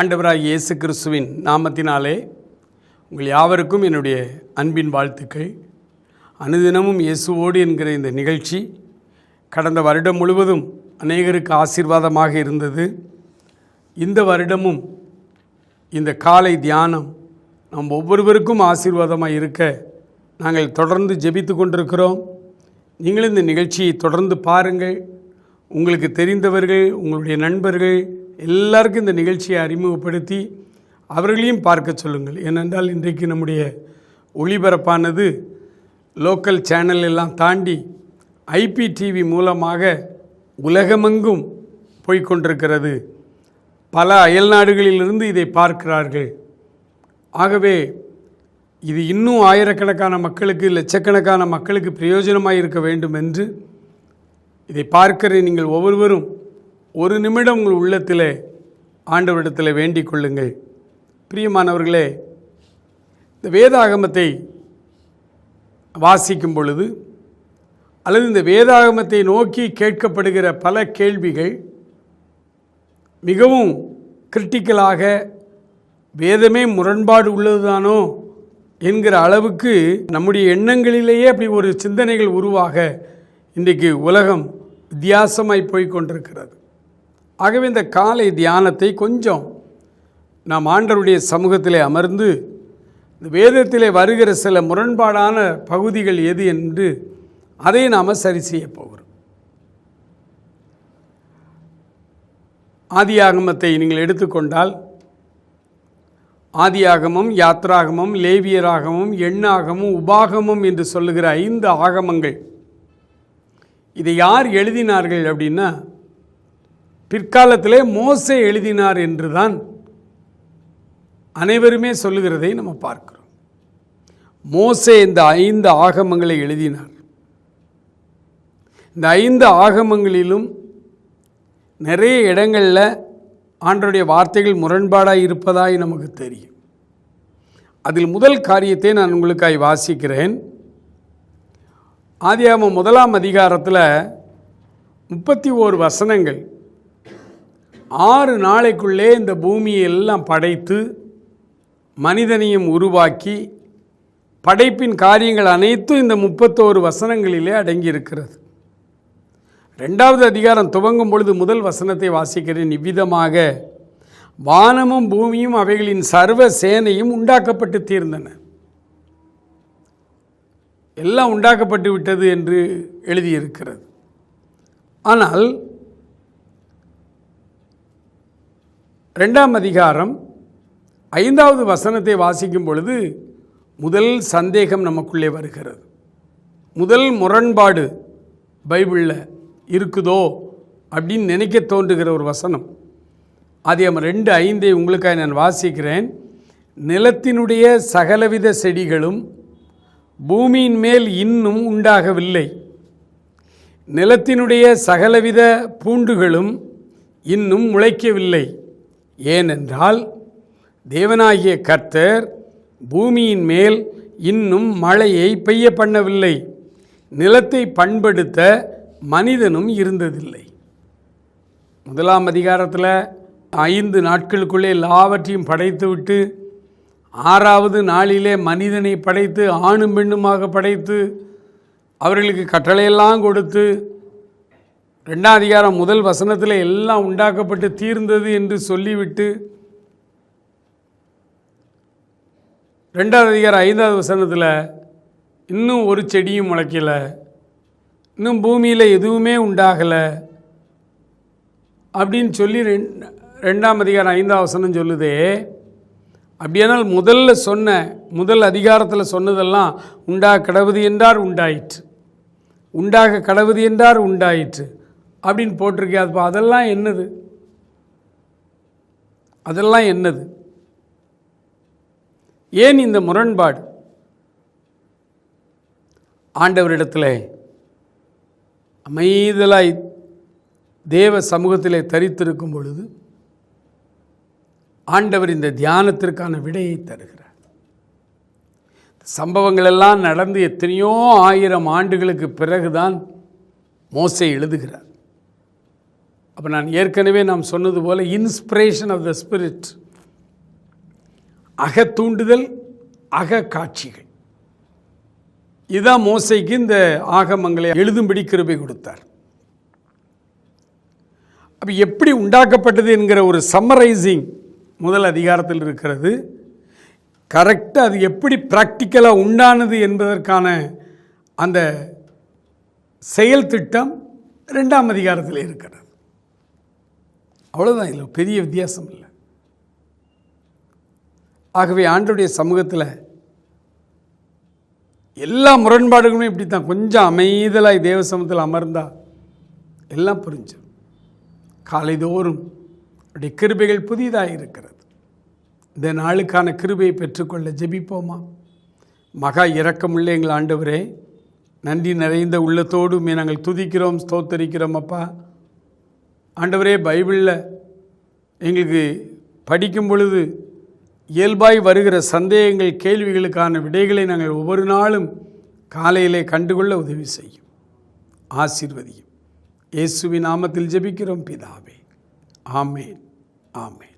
ஆண்டவராக இயேசு கிறிஸ்துவின் நாமத்தினாலே உங்கள் யாவருக்கும் என்னுடைய அன்பின் வாழ்த்துக்கள். அனுதினமும் இயேசுவோடு என்கிற இந்த நிகழ்ச்சி கடந்த வருடம் முழுவதும் அநேகருக்கு ஆசீர்வாதமாக இருந்தது. இந்த வருடமும் இந்த காலை தியானம் நம் ஒவ்வொருவருக்கும் ஆசீர்வாதமாக இருக்க நாங்கள் தொடர்ந்து ஜெபித்து கொண்டிருக்கிறோம். நீங்களும் இந்த நிகழ்ச்சியை தொடர்ந்து பாருங்கள். உங்களுக்கு தெரிந்தவர்கள் உங்களுடைய நண்பர்கள் எல்லாருக்கும் இந்த நிகழ்ச்சியை அறிமுகப்படுத்தி அவர்களையும் பார்க்க சொல்லுங்கள். ஏனென்றால் இன்றைக்கு நம்முடைய ஒளிபரப்பானது லோக்கல் சேனல் எல்லாம் தாண்டி ஐபி டிவி மூலமாக உலகமெங்கும் போய்க்கொண்டிருக்கிறது பல அயல்நாடுகளிலிருந்து இதை பார்க்கிறார்கள். ஆகவே இது இன்னும் ஆயிரக்கணக்கான மக்களுக்கு லட்சக்கணக்கான மக்களுக்கு பிரயோஜனமாக இருக்க வேண்டும் என்று இதை பார்க்கிற நீங்கள் ஒவ்வொருவரும் ஒரு நிமிடம் உங்கள் உள்ளத்தில் ஆண்டவரிடத்தில் வேண்டிக் கொள்ளுங்கள். பிரியமானவர்களே இந்த வேதாகமத்தை வாசிக்கும் பொழுது அல்லது இந்த வேதாகமத்தை நோக்கி கேட்கப்படுகிற பல கேள்விகள் மிகவும் கிரிட்டிக்கலாக வேதமே முரண்பாடு உள்ளதுதானோ என்கிற அளவுக்கு நம்முடைய எண்ணங்களிலேயே அப்படி ஒரு சிந்தனைகள் உருவாக இன்றைக்கு உலகம் வித்தியாசமாய் போய் கொண்டிருக்கிறது. ஆகவே இந்த காலை தியானத்தை கொஞ்சம் நாம் ஆண்டருடைய சமூகத்திலே அமர்ந்து இந்த வேதத்திலே வருகிற சில முரண்பாடான பகுதிகள் எது என்று அதை நாம் சரி செய்ய போகிறோம். ஆதியாகமத்தை நீங்கள் எடுத்துக்கொண்டால் ஆதியாகமம் யாத்ராகமம் லேவியராகமம் எண்ணாகமும் உபாகமம் என்று சொல்லுகிற ஐந்து ஆகமங்கள். இதை யார் எழுதினார்கள் அப்படின்னா பிற்காலத்திலே மோசை எழுதினார் என்று தான் அனைவருமே சொல்லுகிறதை நம்ம பார்க்கிறோம். மோசே இந்த ஐந்து ஆகமங்களை எழுதினார். இந்த ஐந்து ஆகமங்களிலும் நிறைய இடங்களில் ஆண்டருடைய வார்த்தைகள் முரண்பாடாக இருப்பதாய் நமக்கு தெரியும். அதில் முதல் காரியத்தை நான் உங்களுக்காய் வாசிக்கிறேன். ஆதியாம முதலாம் அதிகாரத்தில் முப்பத்தி ஓரு வசனங்கள் ஆறு நாளைக்குள்ளே இந்த பூமியை எல்லாம் படைத்து மனிதனையும் உருவாக்கி படைப்பின் காரியங்கள் அனைத்தும் இந்த முப்பத்தோரு வசனங்களிலே அடங்கியிருக்கிறது. ரெண்டாவது அதிகாரம் துவங்கும் பொழுது முதல் வசனத்தை வாசிக்கிறேன். இவ்விதமாக வானமும் பூமியும் அவைகளின் சர்வ சேனையும் உண்டாக்கப்பட்டு தீர்ந்தன. எல்லாம் உண்டாக்கப்பட்டு விட்டது என்று எழுதியிருக்கிறது. ஆனால் ரெண்டாம் அதிகாரம் ஐந்தாவது வசனத்தை வாசிக்கும் பொழுது முதல் சந்தேகம் நமக்குள்ளே வருகிறது. முதல் முரண்பாடு பைபிளில் இருக்குதோ அப்படின்னு நினைக்க தோன்றுகிற ஒரு வசனம். அது நம்ம ரெண்டு ஐந்தை உங்களுக்காக நான் வாசிக்கிறேன். நிலத்தினுடைய சகலவித செடிகளும் பூமியின் மேல் இன்னும் உண்டாகவில்லை. நிலத்தினுடைய சகலவித பூண்டுகளும் இன்னும் முளைக்கவில்லை. ஏனென்றால் தேவனாகிய கர்த்தர் பூமியின் மேல் இன்னும் மழையை பெய்ய பண்ணவில்லை. நிலத்தை பண்படுத்த மனிதனும் இருந்ததில்லை. முதலாம் அதிகாரத்தில் ஐந்து நாட்களுக்குள்ளே எல்லாவற்றையும் படைத்துவிட்டு ஆறாவது நாளிலே மனிதனை படைத்து ஆணும் பெண்ணுமாக படைத்து அவர்களுக்கு கட்டளையெல்லாம் கொடுத்து ரெண்டாம் அதிகாரம் முதல் வசனத்தில் எல்லாம் உண்டாக்கப்பட்டு தீர்ந்தது என்று சொல்லிவிட்டு ரெண்டாவது அதிகாரம் ஐந்தாவது வசனத்தில் இன்னும் ஒரு செடியும் முளைக்கலை இன்னும் பூமியில் எதுவுமே உண்டாகலை அப்படின்னு சொல்லி ரெண் ரெண்டாம் அதிகாரம் ஐந்தாவது வசனம் சொல்லுதே. அப்படியானால் முதல்ல சொன்ன முதல் அதிகாரத்தில் சொன்னதெல்லாம் உண்டாக கடவுது என்றார் உண்டாயிற்று. உண்டாக கடவுது என்றார் உண்டாயிற்று. அப்படின்னு போட்டிருக்கே அது அதெல்லாம் என்னது? அதெல்லாம் என்னது? ஏன் இந்த முரண்பாடு? ஆண்டவரிடத்தில் அமைதலாய் தேவ சமூகத்திலே தரித்திருக்கும் பொழுது ஆண்டவர் இந்த தியானத்திற்கான விடையை தருகிறார். சம்பவங்களெல்லாம் நடந்து எத்தனையோ ஆயிரம் ஆண்டுகளுக்கு பிறகுதான் மோசை எழுதுகிறார். அப்போ நான் ஏற்கனவே நாம் சொன்னது போல் இன்ஸ்பிரேஷன் ஆஃப் த ஸ்பிரிட் அக தூண்டுதல் அக காட்சிகள். இதுதான் மோசைக்கு இந்த ஆகமங்களை எழுதும்படி கிருபை கொடுத்தார். அப்போ எப்படி உண்டாக்கப்பட்டது என்கிற ஒரு சம்மரைசிங் முதல் அதிகாரத்தில் இருக்கிறது. கரெக்டாக அது எப்படி ப்ராக்டிக்கலாக உண்டானது என்பதற்கான அந்த செயல் திட்டம் ரெண்டாம் அதிகாரத்தில் இருக்கிறது. அவ்வளோதான் இல்லை பெரிய வித்தியாசம் இல்லை. ஆகவே ஆண்டுடைய சமூகத்தில் எல்லா முரண்பாடுகளுமே இப்படி தான் கொஞ்சம் அமைதலாய் தேவ சமூகத்தில் அமர்ந்தால் எல்லாம் புரிஞ்சிடும். காலைதோறும் அப்படி கிருபைகள் புதிதாக இருக்கிறது. இந்த நாளுக்கான கிருபையை பெற்றுக்கொள்ள ஜெபிப்போமா? மகா இறக்கமுள்ள எங்கள் ஆண்டவரே நன்றி நிறைந்த உள்ளத்தோடு நாங்கள் துதிக்கிறோம் ஸ்தோத்தரிக்கிறோம் அப்பா. ஆண்டவரே பைபிளில் எங்களுக்கு படிக்கும் பொழுது இயல்பாய் வருகிற சந்தேகங்கள் கேள்விகளுக்கான விடைகளை நாங்கள் ஒவ்வொரு நாளும் காலையிலே கண்டுகொள்ள உதவி செய்யும். ஆசீர்வதியும். இயேசுவின் நாமத்தில் ஜெபிக்கிறோம் பிதாவே. ஆமேன். ஆமேன்.